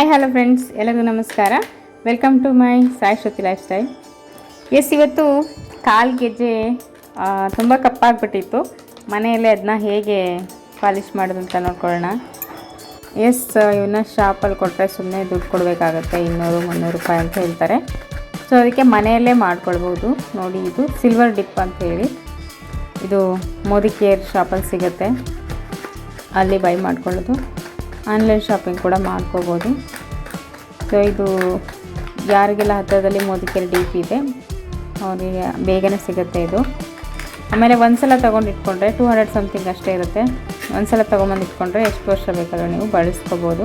Hi hello friends ಎಲ್ಲರಿಗೂ ನಮಸ್ಕಾರ. Welcome to my Sai Shruti lifestyle S ಇವತ್ತು ಕಾಲು ಗೆಜ್ಜೆ ತುಂಬ ಕಪ್ಪಾಗ್ಬಿಟ್ಟಿತ್ತು. ಮನೆಯಲ್ಲೇ ಅದನ್ನ ಹೇಗೆ ಪಾಲಿಶ್ ಮಾಡೋದು ಅಂತ ನೋಡ್ಕೊಳ್ಳೋಣ. ಎಸ್ ಇವನ್ನ ಶಾಪಲ್ಲಿ ಕೊಟ್ಟರೆ ಸುಮ್ಮನೆ ದುಡ್ಡು ಕೊಡಬೇಕಾಗತ್ತೆ. ಇನ್ನೂರು, ಮುನ್ನೂರು ರೂಪಾಯಿ ಅಂತ ಹೇಳ್ತಾರೆ. ಸೊ ಅದಕ್ಕೆ ಮನೆಯಲ್ಲೇ ಮಾಡ್ಕೊಳ್ಬೋದು. ನೋಡಿ, ಇದು ಸಿಲ್ವರ್ ಡಿಪ್ ಅಂತ ಹೇಳಿ. ಇದು ಮೋದಿ ಕೇರ್ ಶಾಪಲ್ಲಿ ಸಿಗುತ್ತೆ. ಅಲ್ಲಿ ಬೈ ಮಾಡ್ಕೊಳ್ಳೋದು. ಆನ್ಲೈನ್ ಶಾಪಿಂಗ್ ಕೂಡ ಮಾಡ್ಕೋಬೋದು. ಸೊ ಇದು ಯಾರಿಗೆಲ್ಲ ಹತ್ತಿರದಲ್ಲಿ ಮೋದಿ ಕೇರ್ ಪಿ ಇದೆ, ಅವರಿಗೆ ಬೇಗನೆ ಸಿಗುತ್ತೆ ಇದು. ಆಮೇಲೆ ಒಂದ್ಸಲ ತೊಗೊಂಡು ಇಟ್ಕೊಂಡ್ರೆ ಟೂ ಹಂಡ್ರೆಡ್ ಸಮಥಿಂಗ್ ಅಷ್ಟೇ ಇರುತ್ತೆ. ಒಂದ್ಸಲ ತೊಗೊಂಬಂದು ಇಟ್ಕೊಂಡ್ರೆ ಎಷ್ಟು ವರ್ಷ ಬೇಕಾದರೂ ನೀವು ಬಳಸ್ಕೋಬೋದು.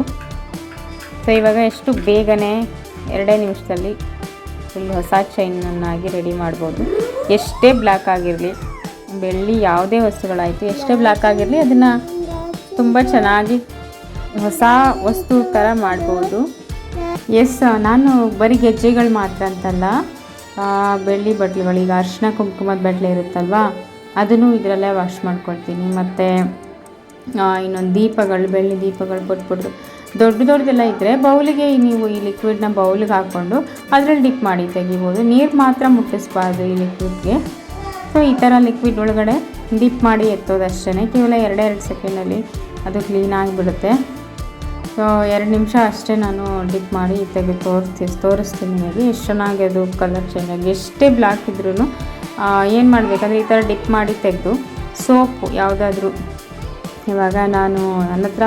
ಸೊ ಇವಾಗ ಎಷ್ಟು ಬೇಗನೆ ಎರಡೇ ನಿಮಿಷದಲ್ಲಿ ಫುಲ್ ಹೊಸ ಚೈನನ್ನಾಗಿ ರೆಡಿ ಮಾಡ್ಬೋದು. ಎಷ್ಟೇ ಬ್ಲ್ಯಾಕ್ ಆಗಿರಲಿ, ಬೆಳ್ಳಿ ಯಾವುದೇ ವಸ್ತುಗಳಾಯಿತು, ಎಷ್ಟೇ ಬ್ಲ್ಯಾಕ್ ಆಗಿರಲಿ, ಅದನ್ನು ತುಂಬ ಚೆನ್ನಾಗಿ ಹೊಸ ವಸ್ತು ಥರ ಮಾಡ್ಬೋದು. ಎಸ್ ನಾನು ಬರೀ ಗೆಜ್ಜೆಗಳು ಮಾತ್ರ ಅಂತಲ್ಲ. ಬೆಳ್ಳಿ ಬಟ್ಲುಗಳು, ಈಗ ಅರ್ಶಿನ ಕುಂಕುಮದ ಬಟ್ಲೆ ಇರುತ್ತಲ್ವಾ, ಅದನ್ನು ಇದರಲ್ಲೇ ವಾಶ್ ಮಾಡ್ಕೊಳ್ತೀನಿ. ಮತ್ತು ಇನ್ನೊಂದು ದೀಪಗಳು, ಬೆಳ್ಳಿ ದೀಪಗಳು ಕೊಟ್ಬಿಟ್ಟು ದೊಡ್ಡ ದೊಡ್ಡದೆಲ್ಲ ಇದ್ದರೆ ಬೌಲಿಗೆ ನೀವು ಈ ಲಿಕ್ವಿಡ್ನ ಬೌಲಿಗೆ ಹಾಕ್ಕೊಂಡು ಅದರಲ್ಲಿ ಡಿಪ್ ಮಾಡಿ ತೆಗಿಬೋದು. ನೀರು ಮಾತ್ರ ಮುಟ್ಟಿಸ್ಬಾರ್ದು ಈ ಲಿಕ್ವಿಡ್ಗೆ ಸೊ ಈ ಥರ ಲಿಕ್ವಿಡ್ ಒಳಗಡೆ ಡಿಪ್ ಮಾಡಿ ಎತ್ತೋದಷ್ಟೇ ಕೇವಲ ಎರಡೆರಡು ಸೆಕೆಂಡಲ್ಲಿ ಅದು ಕ್ಲೀನ್ ಆಗಿಬಿಡುತ್ತೆ. ಸೊ, ಎರಡು ನಿಮಿಷ ಅಷ್ಟೇ ನಾನು ಡಿಪ್ ಮಾಡಿ ತೆಗೆದು ತೋರಿಸ್ತೀನಿ ತೋರಿಸ್ತೀನಿ ನಿಮಗೆ ಎಷ್ಟು ಚೆನ್ನಾಗಿ ಅದು ಕಲರ್ ಚೇಂಜ್ ಆಗಿ, ಎಷ್ಟೇ ಬ್ಲ್ಯಾಕ್ ಇದ್ರೂ ಏನು ಮಾಡಬೇಕಂದ್ರೆ ಈ ಥರ ಡಿಪ್ ಮಾಡಿ ತೆಗೆದು ಸೋಪು ಯಾವುದಾದ್ರೂ. ಇವಾಗ ನಾನು ನನ್ನ ಹತ್ರ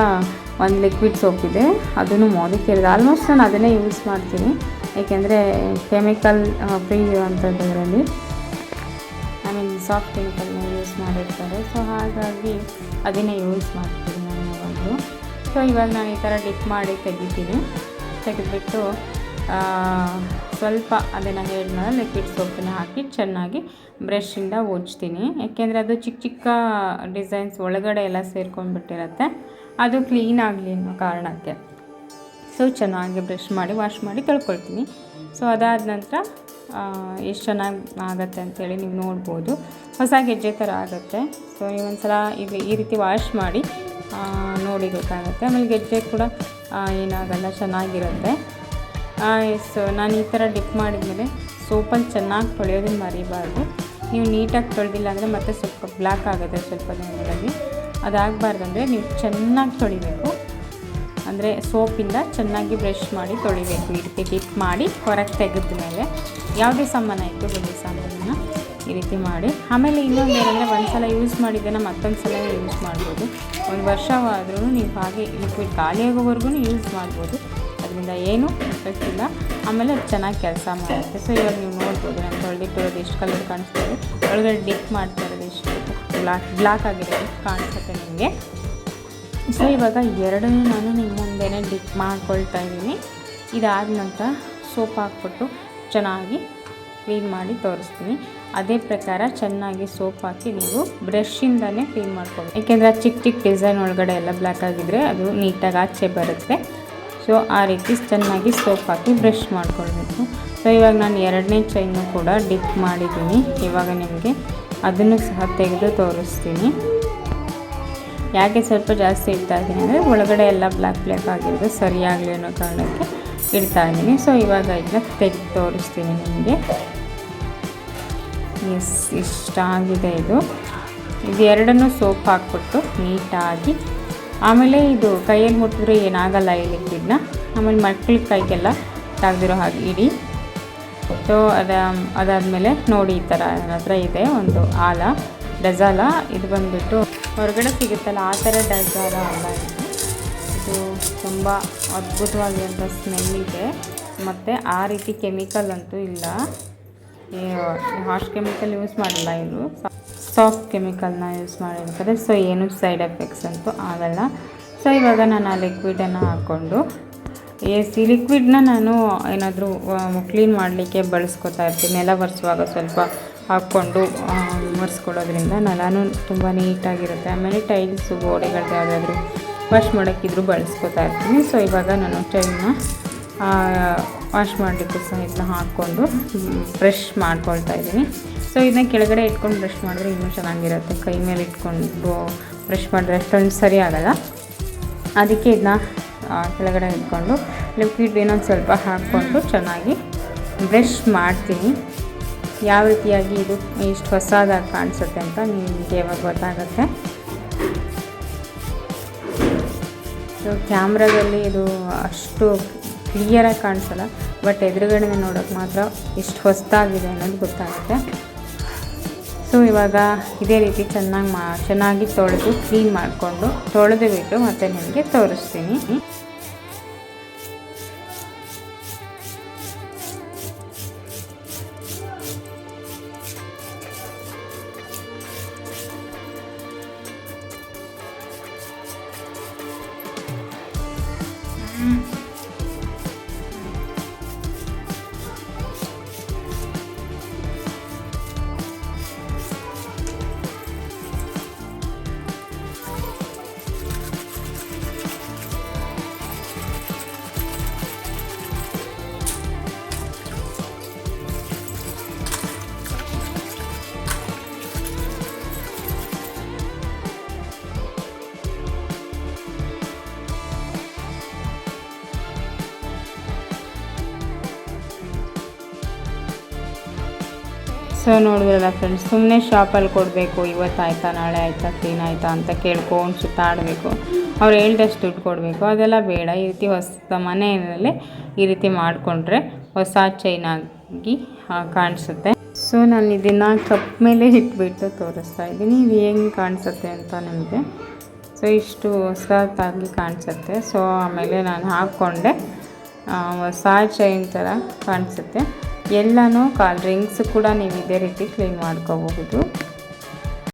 ಒಂದು ಲಿಕ್ವಿಡ್ ಸೋಪ್ ಇದೆ, ಅದನ್ನು ಮೋದಿ ಕೇಳಿದೆ. ಆಲ್ಮೋಸ್ಟ್ ನಾನು ಅದನ್ನೇ ಯೂಸ್ ಮಾಡ್ತೀನಿ. ಏಕೆಂದರೆ ಕೆಮಿಕಲ್ ಫ್ರೀ ಇರುವಂಥದ್ದರಲ್ಲಿ ಐ ಮೀನ್ ಸಾಫ್ಟ್ ಕೆಮಿಕಲ್ನ ಯೂಸ್ ಮಾಡಿರ್ತಾರೆ. ಸೊ ಹಾಗಾಗಿ ಅದನ್ನೇ ಯೂಸ್ ಮಾಡ್ತೀನಿ ನಾನು ಯಾವಾಗಲೂ. ಸೊ ಇವಾಗ ನಾನು ಈ ಥರ ಡಿಪ್ ಮಾಡಿ ತೆಗಿತೀನಿ. ತೆಗೆದುಬಿಟ್ಟು ಸ್ವಲ್ಪ ಅದೇ ನಾನು ಹೇಳಿದ್ಮೇಲೆ ಲಿಕ್ವಿಡ್ ಸೋಪನ್ನು ಹಾಕಿ ಚೆನ್ನಾಗಿ ಬ್ರಷಿಂದ ಉಜ್ತೀನಿ ಯಾಕೆಂದರೆ ಅದು ಚಿಕ್ಕ ಚಿಕ್ಕ ಡಿಸೈನ್ಸ್ ಒಳಗಡೆ ಎಲ್ಲ ಸೇರ್ಕೊಂಡ್ಬಿಟ್ಟಿರುತ್ತೆ. ಅದು ಕ್ಲೀನ್ ಆಗಲಿ ಅನ್ನೋ ಕಾರಣಕ್ಕೆ. ಸೊ ಚೆನ್ನಾಗಿ ಬ್ರಷ್ ಮಾಡಿ ವಾಶ್ ಮಾಡಿ ತೊಳ್ಕೊಳ್ತೀನಿ. ಸೊ ಅದಾದ ನಂತರ ಎಷ್ಟು ಚೆನ್ನಾಗಿ ಆಗುತ್ತೆ ಅಂಥೇಳಿ ನೀವು ನೋಡ್ಬೋದು. ಹೊಸ ಗೆಜ್ಜೆ ಥರ ಆಗುತ್ತೆ. ಸೊ ನೀವೊಂದು ಸಲ ಇದು ಈ ರೀತಿ ವಾಶ್ ಮಾಡಿ ನೋಡಿ ಗೊತ್ತಾಗುತ್ತೆ. ಆಮೇಲೆ ಗೆಜ್ಜೆ ಕೂಡ ಏನಾಗಲ್ಲ, ಚೆನ್ನಾಗಿರುತ್ತೆ. ಸೊ ನಾನು ಈ ಥರ ಡಿಪ್ ಮಾಡಿದ್ಮೇಲೆ ಸೋಪಲ್ಲಿ ಚೆನ್ನಾಗಿ ತೊಳೆಯೋದನ್ನ ಮರಿಬಾರ್ದು. ನೀವು ನೀಟಾಗಿ ತೊಳೆದಿಲ್ಲ ಅಂದರೆ ಮತ್ತೆ ಸ್ವಲ್ಪ ಬ್ಲ್ಯಾಕ್ ಆಗುತ್ತೆ ಸ್ವಲ್ಪ ದಿನಗಳಲ್ಲಿ. ಅದಾಗಬಾರ್ದು ಅಂದರೆ ನೀವು ಚೆನ್ನಾಗಿ ತೊಳಿಬೇಕು. ಅಂದರೆ ಸೋಪಿಂದ ಚೆನ್ನಾಗಿ ಬ್ರಷ್ ಮಾಡಿ ತೊಳಿಬೇಕು. ಈ ಡಿಪ್ ಮಾಡಿ ಹೊರಗೆ ತೆಗೆದ ಮೇಲೆ ಯಾವುದೇ ಸಾಮಾನು ಆಯಿತು ಬೆಳ್ಳಿ ಸಾಮಾನನ್ನು. ಈ ರೀತಿ ಮಾಡಿ. ಆಮೇಲೆ ಇನ್ನೊಂದು ಏನಂದರೆ ಒಂದು ಸಲ ಯೂಸ್ ಮಾಡಿದ್ದನ್ನು ಮತ್ತೊಂದು ಸಲ ಯೂಸ್ ಮಾಡ್ಬೋದು. ಒಂದು ವರ್ಷವಾದ್ರೂ ನೀವು ಹಾಗೆ ಲಿಕ್ವಿಡ್ ಖಾಲಿ ಆಗೋವರೆಗೂ ಯೂಸ್ ಮಾಡ್ಬೋದು. ಅದರಿಂದ ಏನೂ ಎಫೆಕ್ಟ್ ಇಲ್ಲ. ಆಮೇಲೆ ಅದು ಚೆನ್ನಾಗಿ ಕೆಲಸ ಮಾಡುತ್ತೆ. ಸೊ ಇವಾಗ ನೀವು ನೋಡ್ಬೋದು ನಾನು ತೊಳೆದಿಟ್ಟಿರೋದು ಎಷ್ಟು ಕಲರ್ ಕಾಣಿಸ್ತಿದೆ ಒಳಗಡೆ ಡಿಪ್ ಮಾಡ್ತಾ ಇರೋದು ಎಷ್ಟು ಬ್ಲಾಕ್ ಬ್ಲಾಕ್ ಆಗಿರೋದು ಕಾಣಿಸುತ್ತೆ ನಿಮಗೆ. ಸೊ ಇವಾಗ ಎರಡನ್ನೂ ನಾನು ನಿಮ್ಮ ಮುಂದೆನೇ ಡಿಪ್ ಮಾಡ್ಕೊಳ್ತಾ ಇದ್ದೀನಿ. ಇದಾದ ನಂತರ ಸೋಪ್ ಹಾಕ್ಬಿಟ್ಟು ಚೆನ್ನಾಗಿ ಕ್ಲೀನ್ ಮಾಡಿ ತೋರಿಸ್ತೀನಿ. ಅದೇ ಪ್ರಕಾರ ಚೆನ್ನಾಗಿ ಸೋಪ್ ಹಾಕಿ ನೀವು ಬ್ರಷಿಂದನೇ ಕ್ಲೀನ್ ಮಾಡ್ಕೊಬೇಕು. ಏಕೆಂದರೆ ಚಿಕ್ಕ ಚಿಕ್ಕ ಡಿಸೈನ್ ಒಳಗಡೆ ಎಲ್ಲ ಬ್ಲ್ಯಾಕ್ ಆಗಿದ್ರೆ ಅದು ನೀಟಾಗಿ ಆಚೆ ಬರುತ್ತೆ. ಸೊ, ಆ ರೀತಿ ಚೆನ್ನಾಗಿ ಸೋಪ್ ಹಾಕಿ ಬ್ರಷ್ ಮಾಡ್ಕೊಳ್ಬೇಕು. ಸೊ, ಇವಾಗ ನಾನು ಎರಡನೇ ಚೈನು ಕೂಡ ಡಿಪ್ ಮಾಡಿದ್ದೀನಿ. ಇವಾಗ ನಿಮಗೆ ಅದನ್ನು ಸಹ ತೆಗೆದು ತೋರಿಸ್ತೀನಿ. ಯಾಕೆ ಸ್ವಲ್ಪ ಜಾಸ್ತಿ ಇಡ್ತಾ ಇದ್ದೀನಿ ಅಂದರೆ ಒಳಗಡೆ ಎಲ್ಲ ಬ್ಲ್ಯಾಕ್ ಬ್ಲ್ಯಾಕ್ ಆಗಿರೋದು ಸರಿಯಾಗಲಿ ಅನ್ನೋ ಕಾರಣಕ್ಕೆ ಇಡ್ತಾ ಇದ್ದೀನಿ. ಸೊ, ಇವಾಗ ಇದನ್ನ ತೆಗೆದು ತೋರಿಸ್ತೀನಿ ನಿಮಗೆ. ಎಸ್ ಇಷ್ಟ ಆಗಿದೆ ಇದು. ಇದು ಎರಡನ್ನೂ ಸೋಪ್ ಹಾಕ್ಬಿಟ್ಟು ನೀಟಾಗಿ. ಆಮೇಲೆ ಇದು ಕೈಯಲ್ಲಿ ಮುಟ್ಟಿದ್ರೆ ಏನಾಗಲ್ಲ ಈ ಲಿಕ್ವಿಡ್ನ ಆಮೇಲೆ ಮಕ್ಳ ಕೈಗೆಲ್ಲ ತೆಗೆದಿರೋ ಹಾಗೆ ಇಡಿ. ಸೊ ಅದ, ಅದಾದಮೇಲೆ ನೋಡಿ ಈ ಥರ ಹತ್ರ ಇದೆ, ಒಂದು ಆಲ, ಡಜಾಲ. ಇದು ಬಂದುಬಿಟ್ಟು ಹೊರಗಡೆ ಸಿಗುತ್ತಲ್ಲ, ಆ ಥರ ಡಜಾಲ ಅಲ್ಲ ಇದು. ಇದು ತುಂಬ ಅದ್ಭುತವಾಗಿರುವಂಥ ಸ್ಮೆಲ್ ಇದೆ. ಮತ್ತು ಆ ರೀತಿ ಕೆಮಿಕಲ್ ಅಂತೂ ಇಲ್ಲ. ಹಾರ್ಶ್ ಕೆಮಿಕಲ್ ಯೂಸ್ ಮಾಡಲ್ಲ ಇವರು. ಸಾಫ್ಟ್ ಕೆಮಿಕಲ್ನ ಯೂಸ್ ಮಾಡಿರ್ತಾರೆ. ಸೊ ಏನು ಸೈಡ್ ಎಫೆಕ್ಟ್ಸ್ ಅಂತೂ ಆಗಲ್ಲ. ಸೊ ಇವಾಗ ನಾನು ಆ ಲಿಕ್ವಿಡನ್ನು ಹಾಕ್ಕೊಂಡು ಎ ಸಿ ಲಿಕ್ವಿಡ್ನ ನಾನು ಏನಾದರೂ ಕ್ಲೀನ್ ಮಾಡಲಿಕ್ಕೆ ಬಳಸ್ಕೊತಾ ಇರ್ತೀನಿ. ನೆಲ ಒರೆಸುವಾಗ ಸ್ವಲ್ಪ ಹಾಕ್ಕೊಂಡು ಒರೆಸ್ಕೊಳ್ಳೋದ್ರಿಂದ ನೆಲನೂ ತುಂಬ ನೀಟಾಗಿರುತ್ತೆ. ಆಮೇಲೆ ಟೈಲ್ಸು ಗೋಡೆಗಳು ಯಾವುದಾದ್ರೂ ವಾಶ್ ಮಾಡೋಕ್ಕಿದ್ರು ಬಳಸ್ಕೊತಾ ಇರ್ತೀನಿ. ಸೊ ಇವಾಗ ನಾನು ಟೈಲ್ನ ವಾಶ್ ಮಾಡಲಿಕ್ಕೂ ಸಹ ಹಾಕ್ಕೊಂಡು ಬ್ರಷ್ ಮಾಡ್ಕೊಳ್ತಾ ಇದ್ದೀನಿ. ಸೊ ಇದನ್ನ ಕೆಳಗಡೆ ಇಟ್ಕೊಂಡು ಬ್ರಷ್ ಮಾಡಿದ್ರೆ ಇನ್ನೂ ಚೆನ್ನಾಗಿರುತ್ತೆ. ಕೈ ಮೇಲೆ ಇಟ್ಕೊಂಡು ಬ್ರಷ್ ಮಾಡಿದ್ರೆ ಅಷ್ಟೊಂದು ಸರಿ ಆಗಲ್ಲ. ಅದಕ್ಕೆ ಇದನ್ನ ಕೆಳಗಡೆ ಇಟ್ಕೊಂಡು ಲಿಕ್ವಿಡ್ ಏನೊಂದು ಸ್ವಲ್ಪ ಹಾಕ್ಕೊಂಡು ಚೆನ್ನಾಗಿ ಬ್ರಷ್ ಮಾಡ್ತೀನಿ. ಯಾವ ರೀತಿಯಾಗಿ ಇದು ಇಷ್ಟು ಹೊಸದಾಗಿ ಕಾಣಿಸುತ್ತೆ ಅಂತ ನಿಮಗೆ ಯಾವಾಗ ಗೊತ್ತಾಗುತ್ತೆ? ಸೊ ಕ್ಯಾಮ್ರಾದಲ್ಲಿ ಇದು ಅಷ್ಟು ಕ್ಲಿಯರಾಗಿ ಕಾಣಿಸಲ್ಲ, ಬಟ್ ಎದುರುಗಡೆ ನೋಡೋಕೆ ಮಾತ್ರ ಎಷ್ಟು ಹೊಸ್ತಾಗಿದೆ ಅನ್ನೋದು ಗೊತ್ತಾಗುತ್ತೆ. ಸೊ ಇವಾಗ ಇದೇ ರೀತಿ ಚೆನ್ನಾಗಿ ಮಾ, ಚೆನ್ನಾಗಿ ತೊಳೆದು ಕ್ಲೀನ್ ಮಾಡಿಕೊಂಡು ತೊಳೆದು ಬಿಟ್ಟು ಮತ್ತೆ ನಿಮಗೆ ತೋರಿಸ್ತೀನಿ. ಸೊ ನೋಡಿದ್ರಲ್ಲ ಫ್ರೆಂಡ್ಸ್ ಸುಮ್ಮನೆ ಶಾಪಲ್ಲಿ ಕೊಡಬೇಕು ಇವತ್ತು ಆಯಿತಾ ನಾಳೆ ಆಯಿತಾ ಕ್ಲೀನ್ ಆಯಿತಾ ಅಂತ ಕೇಳ್ಕೊಂಡು ಸುತ್ತಾಡಬೇಕು ಅವ್ರು ಹೇಳ್ದಷ್ಟು ದುಡ್ಡು ಕೊಡಬೇಕು. ಅದೆಲ್ಲ ಬೇಡ. ಈ ರೀತಿ ಹೊಸ ಮನೆಯಲ್ಲೇ ಈ ರೀತಿ ಮಾಡಿಕೊಂಡ್ರೆ ಹೊಸ ಚೈನಾಗಿ ಕಾಣಿಸುತ್ತೆ. ಸೊ ನಾನು ಇದನ್ನು ಕಪ್ ಮೇಲೆ ಇಟ್ಬಿಟ್ಟು ತೋರಿಸ್ತಾ ಇದ್ದೀನಿ. ಇದು ಹೆಂಗೆ ಕಾಣಿಸುತ್ತೆ ಅಂತ ನಿಮಗೆ. ಸೊ ಇಷ್ಟು ಹೊಸದಾಗಿ ಕಾಣಿಸುತ್ತೆ. ಸೊ ಆಮೇಲೆ ನಾನು ಹಾಕ್ಕೊಂಡೆ ಹೊಸ ಚೈನ್ ಥರ ಕಾಣಿಸುತ್ತೆ. ಎಲ್ಲನೂ ಕಾಲ್ ರಿಂಗ್ಸ್ ಕೂಡ ನೀವು ಇದೇ ರೀತಿ ಕ್ಲೀನ್ ಮಾಡ್ಕೋಬಹುದು.